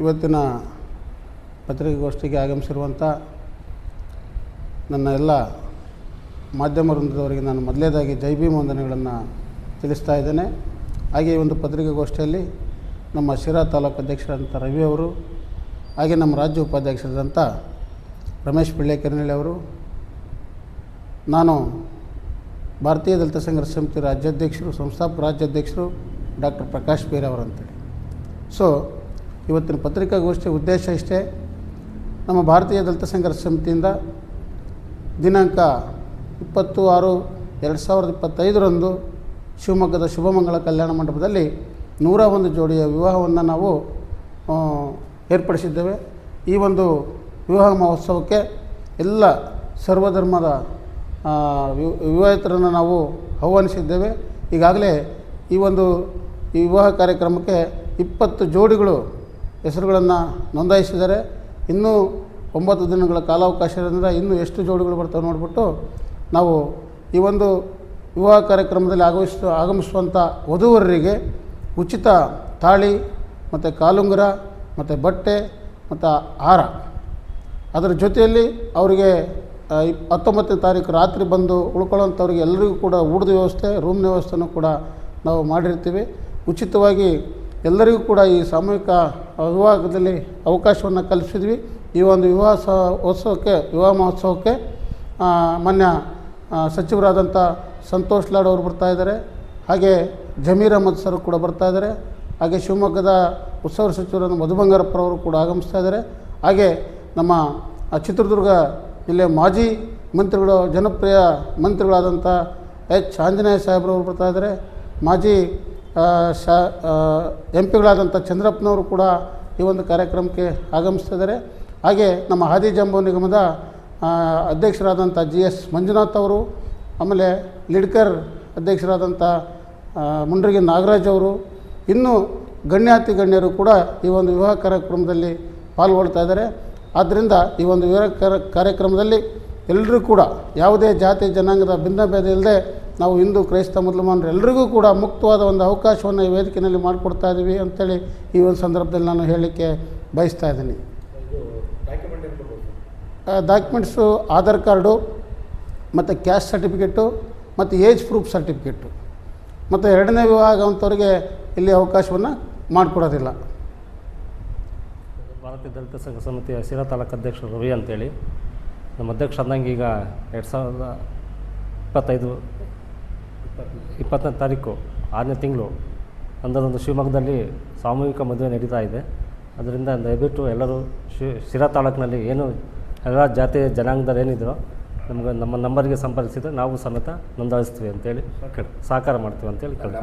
ಇವತ್ತಿನ ಪತ್ರಿಕಾಗೋಷ್ಠಿಗೆ ಆಗಮಿಸಿರುವಂಥ ನನ್ನ ಎಲ್ಲ ಮಾಧ್ಯಮ ವೃಂದದವರಿಗೆ ನಾನು ಮೊದಲೇದಾಗಿ ಜೈ ಭೀಮ್ ವಂದನೆಗಳನ್ನು ತಿಳಿಸ್ತಾ ಇದ್ದೇನೆ. ಹಾಗೆ ಈ ಒಂದು ಪತ್ರಿಕಾಗೋಷ್ಠಿಯಲ್ಲಿ ನಮ್ಮ ಶಿರಾ ತಾಲೂಕು ಅಧ್ಯಕ್ಷರಾದಂಥ ರವಿ ಅವರು, ಹಾಗೆ ನಮ್ಮ ರಾಜ್ಯ ಉಪಾಧ್ಯಕ್ಷರಾದಂಥ ರಮೇಶ್ ಪಿಳ್ಳೆ ಅವರು, ನಾನು ಭಾರತೀಯ ದಲಿತ ಸಂಘರ್ಷ ಸಮಿತಿ ರಾಜ್ಯಾಧ್ಯಕ್ಷರು, ಸಂಸ್ಥಾಪಕ ರಾಜ್ಯಾಧ್ಯಕ್ಷರು ಡಾಕ್ಟರ್ ಪ್ರಕಾಶ್ ಬೇರೆ ಅವರಂತೇಳಿ. ಸೊ ಇವತ್ತಿನ ಪತ್ರಿಕಾಗೋಷ್ಠಿಯ ಉದ್ದೇಶ ಇಷ್ಟೇ. ನಮ್ಮ ಭಾರತೀಯ ದಲಿತ ಸಂಘರ್ಷ ಸಮಿತಿಯಿಂದ ದಿನಾಂಕ ಇಪ್ಪತ್ತು ಆರು ಎರಡು ಸಾವಿರದ ಇಪ್ಪತ್ತೈದರಂದು ಶಿವಮೊಗ್ಗದ ಶುಭಮಂಗಳ ಕಲ್ಯಾಣ ಮಂಟಪದಲ್ಲಿ ನೂರ ಒಂದು ಜೋಡಿಯ ವಿವಾಹವನ್ನು ನಾವು ಏರ್ಪಡಿಸಿದ್ದೇವೆ. ಈ ಒಂದು ವಿವಾಹ ಮಹೋತ್ಸವಕ್ಕೆ ಎಲ್ಲ ಸರ್ವಧರ್ಮದ ವಿವಾಹಿತರನ್ನು ನಾವು ಆಹ್ವಾನಿಸಿದ್ದೇವೆ. ಈಗಾಗಲೇ ಈ ಒಂದು ವಿವಾಹ ಕಾರ್ಯಕ್ರಮಕ್ಕೆ ಇಪ್ಪತ್ತು ಜೋಡಿಗಳು ಹೆಸರುಗಳನ್ನು ನೋಂದಾಯಿಸಿದ್ದಾರೆ ಇನ್ನೂ ಒಂಬತ್ತು ದಿನಗಳ ಕಾಲಾವಕಾಶ ಇರೋದ್ರಿಂದ ಇನ್ನೂ ಎಷ್ಟು ಜೋಡಿಗಳು ಬರ್ತವೆ ನೋಡಿಬಿಟ್ಟು ನಾವು ಈ ಒಂದು ವಿವಾಹ ಕಾರ್ಯಕ್ರಮದಲ್ಲಿ ಆಗಮಿಸ ಆಗಮಿಸುವಂಥ ವಧುವರರಿಗೆ ಉಚಿತ ತಾಳಿ ಮತ್ತು ಕಾಲುಂಗುರ ಮತ್ತು ಬಟ್ಟೆ ಮತ್ತು ಹಾರ. ಅದರ ಜೊತೆಯಲ್ಲಿ ಅವರಿಗೆ ಹತ್ತೊಂಬತ್ತನೇ ತಾರೀಕು ರಾತ್ರಿ ಬಂದು ಉಳ್ಕೊಳ್ಳೋಂಥವ್ರಿಗೆ ಎಲ್ಲರಿಗೂ ಕೂಡ ಊಟದ ವ್ಯವಸ್ಥೆ ರೂಮ್ನ ವ್ಯವಸ್ಥೆನೂ ಕೂಡ ನಾವು ಮಾಡಿರ್ತೀವಿ. ಉಚಿತವಾಗಿ ಎಲ್ಲರಿಗೂ ಕೂಡ ಈ ಸಾಮೂಹಿಕ ವಿವಾಹದಲ್ಲಿ ಅವಕಾಶವನ್ನು ಕಲ್ಪಿಸಿದ್ವಿ ಈ ಒಂದು ವಿವಾಹ ಉತ್ಸವಕ್ಕೆ, ವಿವಾಹ ಮಹೋತ್ಸವಕ್ಕೆ ಮಾನ್ಯ ಸಚಿವರಾದಂಥ ಸಂತೋಷ್ ಲಾಡ್ ಅವರು ಬರ್ತಾ ಇದ್ದಾರೆ. ಹಾಗೆ ಜಮೀರ್ ಅಹಮದ್ ಸರ್ ಕೂಡ ಬರ್ತಾ ಇದ್ದಾರೆ. ಹಾಗೆ ಶಿವಮೊಗ್ಗದ ಉತ್ಸವ ಸಚಿವರಾದ ಮಧು ಬಂಗಾರಪ್ಪರವರು ಕೂಡ ಆಗಮಿಸ್ತಾ ಇದ್ದಾರೆ. ಹಾಗೆ ನಮ್ಮ ಚಿತ್ರದುರ್ಗ ಜಿಲ್ಲೆಯ ಮಾಜಿ ಮಂತ್ರಿಗಳು, ಜನಪ್ರಿಯ ಮಂತ್ರಿಗಳಾದಂಥ ಎಚ್. ಆಂಜನೇಯ ಸಾಹೇಬ್ರವರು ಬರ್ತಾ ಇದ್ದಾರೆ. ಮಾಜಿ ಶಾ ಎಂ ಪಿಗಳಾದಂಥ ಚಂದ್ರಪ್ಪನವರು ಕೂಡ ಈ ಒಂದು ಕಾರ್ಯಕ್ರಮಕ್ಕೆ ಆಗಮಿಸ್ತಿದ್ದಾರೆ. ಹಾಗೆ ನಮ್ಮ ಹಾದಿ ಜಂಬೋ ನಿಗಮದ ಅಧ್ಯಕ್ಷರಾದಂಥ ಜಿ ಎಸ್ ಮಂಜುನಾಥ್ ಅವರು, ಆಮೇಲೆ ಲಿಡ್ಕರ್ ಅಧ್ಯಕ್ಷರಾದಂಥ ಮುಂಡ್ರಿಗೆ ನಾಗರಾಜ್ ಅವರು, ಇನ್ನೂ ಗಣ್ಯಾತಿ ಗಣ್ಯರು ಕೂಡ ಈ ಒಂದು ವಿವಾಹ ಕಾರ್ಯಕ್ರಮದಲ್ಲಿ ಪಾಲ್ಗೊಳ್ತಾ ಇದ್ದಾರೆ. ಆದ್ದರಿಂದ ಈ ಒಂದು ವಿವಾಹ ಕಾರ್ಯ- ಕಾರ್ಯಕ್ರಮದಲ್ಲಿ ಎಲ್ಲರೂ ಕೂಡ ಯಾವುದೇ ಜಾತಿ, ಜನಾಂಗದ ಭಿನ್ನ ಭೇದ ಇಲ್ಲದೆ ನಾವು ಹಿಂದೂ ಕ್ರೈಸ್ತ ಮುಸಲ್ಮಾನರು ಎಲ್ಲರಿಗೂ ಕೂಡ ಮುಕ್ತವಾದ ಒಂದು ಅವಕಾಶವನ್ನು ಈ ವೇದಿಕೆಯಲ್ಲಿ ಮಾಡಿಕೊಡ್ತಾ ಇದ್ದೀವಿ ಅಂತೇಳಿ ಈ ಒಂದು ಸಂದರ್ಭದಲ್ಲಿ ನಾನು ಹೇಳಲಿಕ್ಕೆ ಬಯಸ್ತಾ ಇದ್ದೀನಿ. ಡಾಕ್ಯುಮೆಂಟ್ಸು ಆಧಾರ್ ಕಾರ್ಡು, ಮತ್ತು ಕ್ಯಾಶ್ ಸರ್ಟಿಫಿಕೇಟು, ಮತ್ತು ಏಜ್ ಪ್ರೂಫ್ ಸರ್ಟಿಫಿಕೇಟು. ಮತ್ತು ಎರಡನೇ ವಿಭಾಗ ಅಂಥವ್ರಿಗೆ ಇಲ್ಲಿ ಅವಕಾಶವನ್ನು ಮಾಡಿಕೊಡೋದಿಲ್ಲ. ಭಾರತೀಯ ದಲಿತ ಸಂಘ ಸಮಿತಿಯ ಶಿರಾ ತಾಲೂಕು ಅಧ್ಯಕ್ಷರು ರವಿ ಅಂತೇಳಿ. ನಮ್ಮ ಅಧ್ಯಕ್ಷ ಅಂದಂಗೆ ಈಗ ಎರಡು ಸಾವಿರದ ಇಪ್ಪತ್ತೈದು ಇಪ್ಪತ್ತನೇ ತಾರೀಕು ಆರನೇ ತಿಂಗಳು ಅಂದರೊಂದು ಶಿವಮೊಗ್ಗದಲ್ಲಿ ಸಾಮೂಹಿಕ ಮದುವೆ ನಡೀತಾ ಇದೆ. ಅದರಿಂದ ದಯವಿಟ್ಟು ಎಲ್ಲರೂ ಶಿ ಶಿರಾ ತಾಲೂಕಿನಲ್ಲಿ ಏನು ಎಲ್ಲ ಜಾತಿ ಜನಾಂಗದಲ್ಲಿ ಏನಿದ್ರು ನಮ್ಗೆ ನಮ್ಮ ನಂಬರಿಗೆ ಸಂಪರ್ಕಿಸಿದರೆ ನಾವು ಸಮೇತ ನೋಂದಾಯಿಸ್ತೀವಿ ಅಂತೇಳಿ. ಕೇಳಿ ಸಹಕಾರ ಮಾಡ್ತೀವಿ ಅಂತೇಳಿ ಕೇಳಿ